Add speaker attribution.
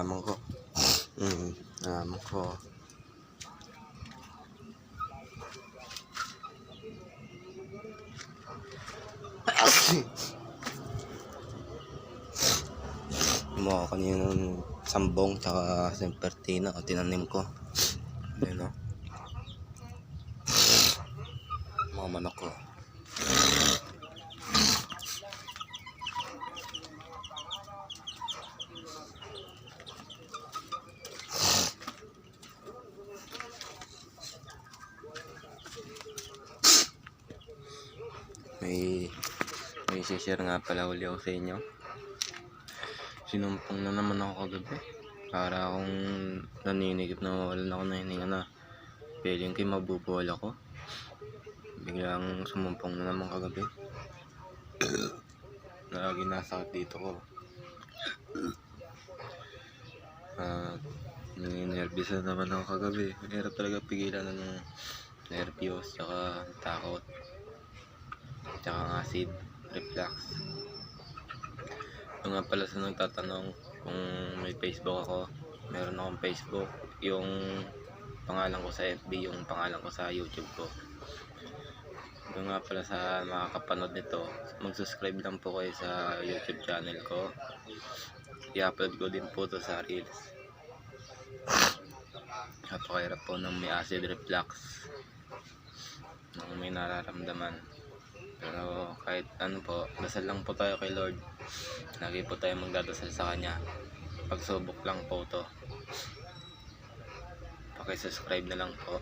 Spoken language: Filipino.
Speaker 1: Nalaman ko. Mm, nalaman ko. Mo ako kanina ng sambong tsaka sempertina o tinanim ko. Ayun o. Mga manok ko. May may share nga pala uli ako sa inyo. Sinumpong na naman ako kagabi. Para akong naninigip na wala ako na hininga na. Feeling ko mabubuwal ako. Biglang sumumpong na naman kagabi. Lagi nasakit dito ko. At nininervous na naman ako kagabi. Mahirap talaga pigilan ng nervyos, tsaka takot, acid, reflux. Ito nga pala sa nagtatanong kung may Facebook ako. Meron akong Facebook. Yung pangalan ko sa FB, yung pangalan ko sa YouTube ko. Ito nga pala sa makakapanood nito, mag-subscribe lang po kayo sa YouTube channel ko. I-upload ko din po to sa Reels. Napakahirap po ng may acid reflux. Nung may nararamdaman. Pero kahit ano po, dasal lang po tayo kay Lord. Lagi po tayo magdadasal sa Kanya. Pagsubok lang po to. Pakisubscribe na lang po.